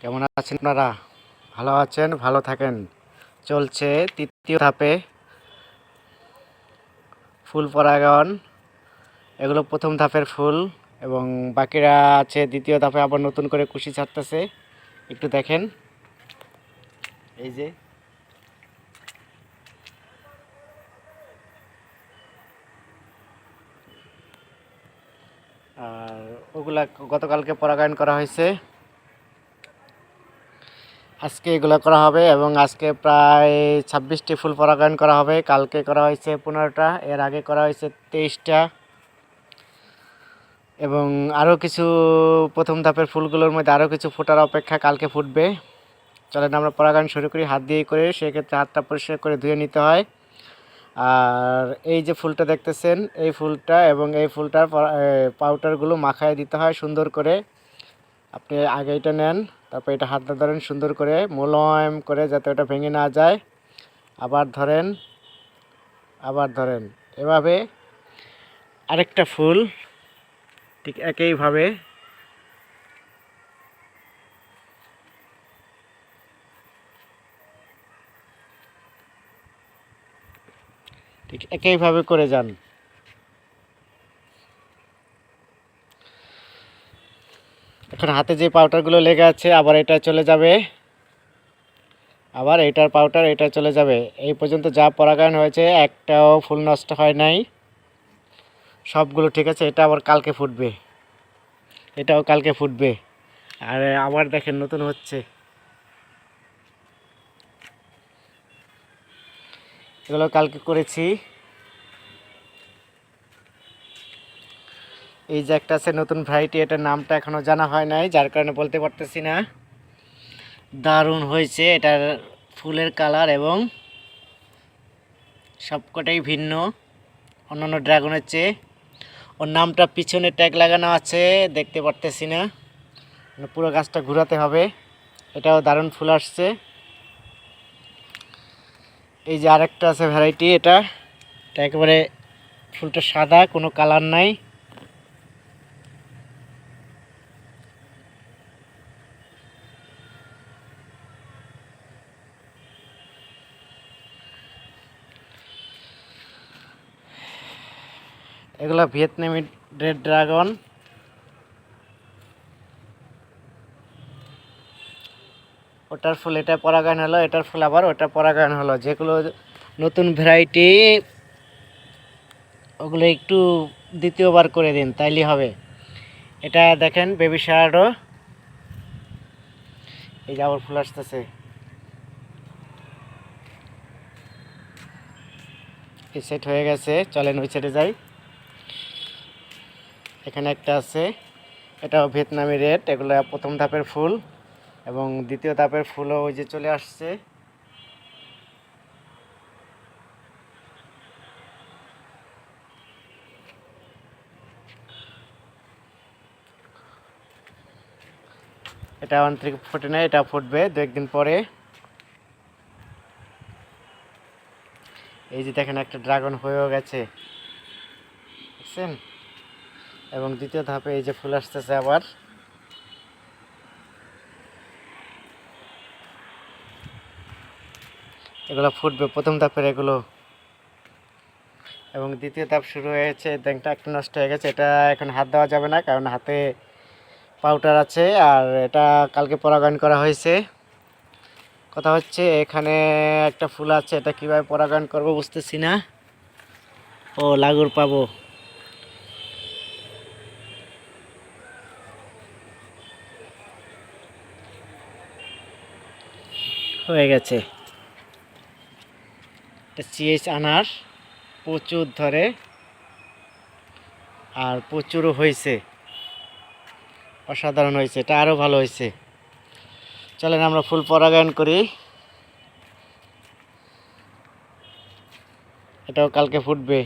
কেমন আছেন আপনারা? ভালো আছেন? ভালো থাকেন। চলছে তৃতীয় ধাপে ফুল পরাগায়ন। এগুলো প্রথম ধাপের ফুল এবং বাকিরা আছে দ্বিতীয় ধাপে আবার নতুন করে কুশি ছাড়তেছে। একটু দেখেন। এই যে। আর ওগুলা গতকালকে পরাগায়ন করা হয়েছে। আজকে এগুলো করা হবে এবং আজকে প্রায় ছাব্বিশটি ফুল পরাগায়ন করা হবে। কালকে করা হয়েছে পনেরোটা, এর আগে করা হয়েছে তেইশটা এবং আরও কিছু প্রথম ধাপের ফুলগুলোর মধ্যে আরও কিছু ফোটার অপেক্ষা কালকে ফুটবে। চলেন আমরা পরাগায়ন শুরু করি, হাত দিয়ে করে সেক্ষেত্রে হাতটা পরিষ্কার করে ধুয়ে নিতে হয়। আর এই যে ফুলটা দেখতেছেন, এই ফুলটা এবং এই ফুলটার পাউডারগুলো মাখায় দিতে হয় সুন্দর করে। আপনি আগে এটা নেন, তারপর এটা হাতটা ধরেন সুন্দর করে, মোলায়েম করে যাতে ওটা ভেঙে না যায়। আবার ধরেন আবার ধরেন। এভাবে আরেকটা ফুল, ঠিক একইভাবে। ঠিক একইভাবে করে যান। এখন হাতে যে পাউডারগুলো লেগে আছে, আবার এটা চলে যাবে। আবার এটার পাউডার এটা চলে যাবে। এই পর্যন্ত যা পরাগায়ন হয়েছে, একটাও ফুল নষ্ট হয় নাই। সবগুলো ঠিক আছে, এটা আবার কালকে ফুটবে। এটাও কালকে ফুটবে। আর, আবার দেখেন নতুন হচ্ছে। এগুলো কালকে করেছি। এই যে একটা আছে নতুন ভ্যারাইটি এটার নামটা এখনও জানা হয় নাই, যার কারণে বলতে পারতেছি না। দারুণ হয়েছে, এটার ফুলের কালার এবং সবকটাই ভিন্ন, অন্যান্য ড্রাগনের চেয়ে। ওর নামটা পিছনে ট্যাগ লাগানো আছে, দেখতে পারতেছি না। পুরো গাছটা ঘোরাতে হবে, এটাও দারুণ ফুল আসছে। এই যে আরেকটা আছে ভ্যারাইটি এটা। এটা একেবারে ফুলটা সাদা, কোনো কালার নাই। এগুলো ভিয়েতনামি রেড ড্রাগন। ওটার ফুল, এটা পরাগায়ন হলো, এটার ফুল আবার ওটা পরাগায়ন হলো। যেগুলো নতুন ভ্যারাইটি ওগুলো একটু দ্বিতীয়বার করে দিন তাইলে হবে। এটা দেখেন বেবি শার্টও এই যে আবার ফুল আসতেছে। এই সেট হয়ে গেছে, চলেন ওই সাইডে যাই। এখানে একটা আছে। এটাও ভিয়েতনামি রেড, এগুলো প্রথম ধাপের ফুল। এবং দ্বিতীয় ধাপের ফুলও ওই যে চলে আসছে। এটা থেকে ফুটে নেয় এটা ফুটবে দু একদিন পরে। এই যে দেখেন একটা ড্রাগন হয়েও গেছে। দেখছেন? এবং দ্বিতীয় ধাপে এই যে ফুল আসতেছে আবার। এগুলো ফুটবে প্রথম ধাপের এগুলো। এবং দ্বিতীয় ধাপ শুরু হয়েছে, ব্যাংকটা একটু নষ্ট হয়ে গেছে, এটা এখন হাত দেওয়া যাবে না, কারণ হাতে পাউডার আছে, আর এটা কালকে পরাগায়ন করা হয়েছে। কথা হচ্ছে এখানে একটা ফুল আছে, এটা কীভাবে পরাগায়ন করব বুঝতেছি না। ও, লাগুর পাবো। হয়ে গেছে। চিএস আনার প্রচুর ধরে আর প্রচুরও হয়েছে। অসাধারণ হয়েছে, এটা আরও ভালো হয়েছে। চলেন আমরা ফুল পরাগায়ন করি। এটাও কালকে ফুটবে।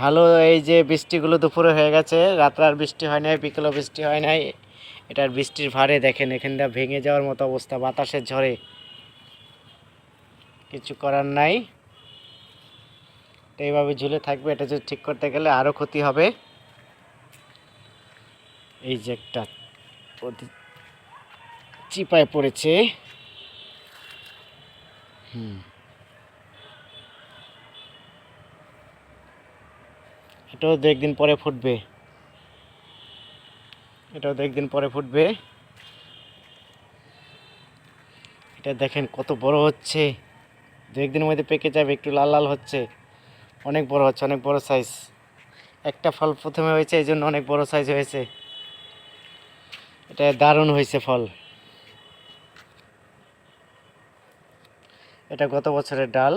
ভালো এই যে বৃষ্টিগুলো দুপুরে হয়ে গেছে, রাত্রে আর বৃষ্টি হয় নাই, বিকেলও বৃষ্টি হয় নাই। এটার বৃষ্টির ভারে দেখেন, এখানটা ভেঙে যাওয়ার মতো অবস্থা, বাতাসের ঝড়ে। কিছু করার নাই। এইভাবে ঝুলে থাকবে, এটা যদি ঠিক করতে গেলে আরও ক্ষতি হবে। এই যে একটা চিপায় পড়েছে। হুম। এটাও দু একদিন পরে ফুটবে। এটাও একদিন পরে ফুটবে। এটা দেখেন কত বড় হচ্ছে। দু একদিনের মধ্যে পেকে যাবে, একটু লাল লাল হচ্ছে। অনেক বড় হচ্ছে, অনেক বড় সাইজ একটা ফল প্রথমে হয়েছে, এই জন্য অনেক বড় সাইজ হয়েছে। এটা দারুণ হয়েছে ফল। এটা গত বছরের ডাল,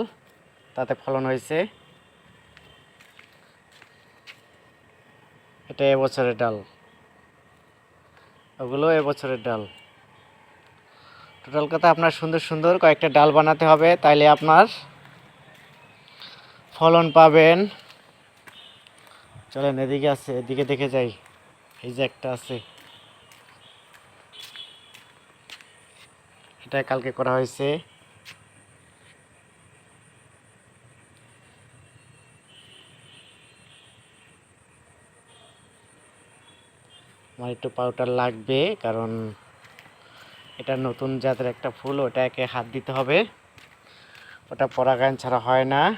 তাতে ফলন হয়েছে। এটা এবছরের ডাল। ওগুলো এবছরের ডাল। টোটাল কথা আপনার সুন্দর সুন্দর কয়েকটা ডাল বানাতে হবে, তাইলে আপনার ফলন পাবেন। চলেন, এদিকে আছে, এদিকে দেখে যাই। এই যে একটা আছে। এটা কালকে করা হয়েছে। আমার একটু পাউডার লাগবে, কারণ এটা নতুন জাতের একটা ফুল ওটাকে হাত দিতে হবে। ওটা পরাগায়ন ছাড়া হয় না।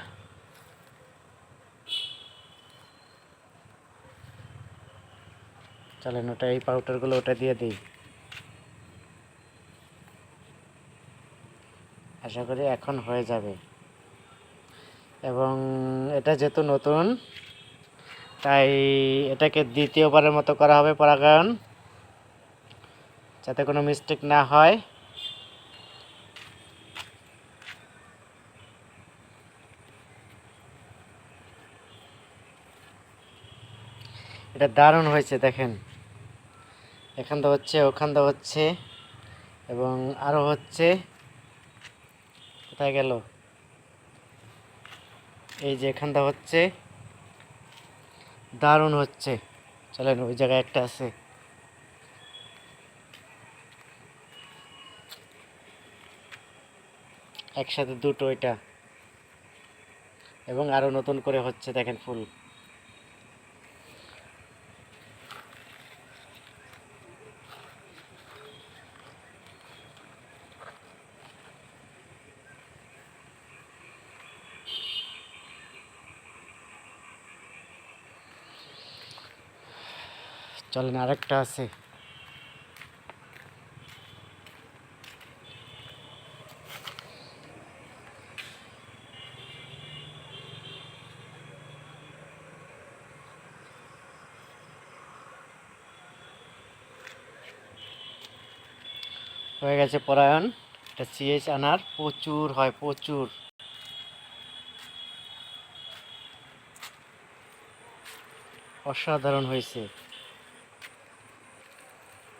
চলেন, ওটা এই পাউডারগুলো ওটা দিয়ে দিই। আশা করি এখন হয়ে যাবে। এবং এটা যেহেতু নতুন তাই এটাকে দ্বিতীয়বারের মতো করা হবে পরাগায়ন, যাতে কোনো মিস্টেক না হয়। এটা দারুণ হয়েছে, দেখেন। এখান থেকে হচ্ছে ওখান থেকে হচ্ছে, এবং আরও হচ্ছে। কোথায় গেল? এই যে এখানটা হচ্ছে। দারুণ হচ্ছে। চলেন, ওই জায়গায় একটা আছে। একসাথে দুটো এটা। এবং আরও নতুন করে হচ্ছে, দেখেন ফুল। চলেন আরেকটা আছে। হয়ে গেছে পরায়ণ। এটা সিএইচ আনার প্রচুর হয় প্রচুর। অসাধারণ হয়েছে।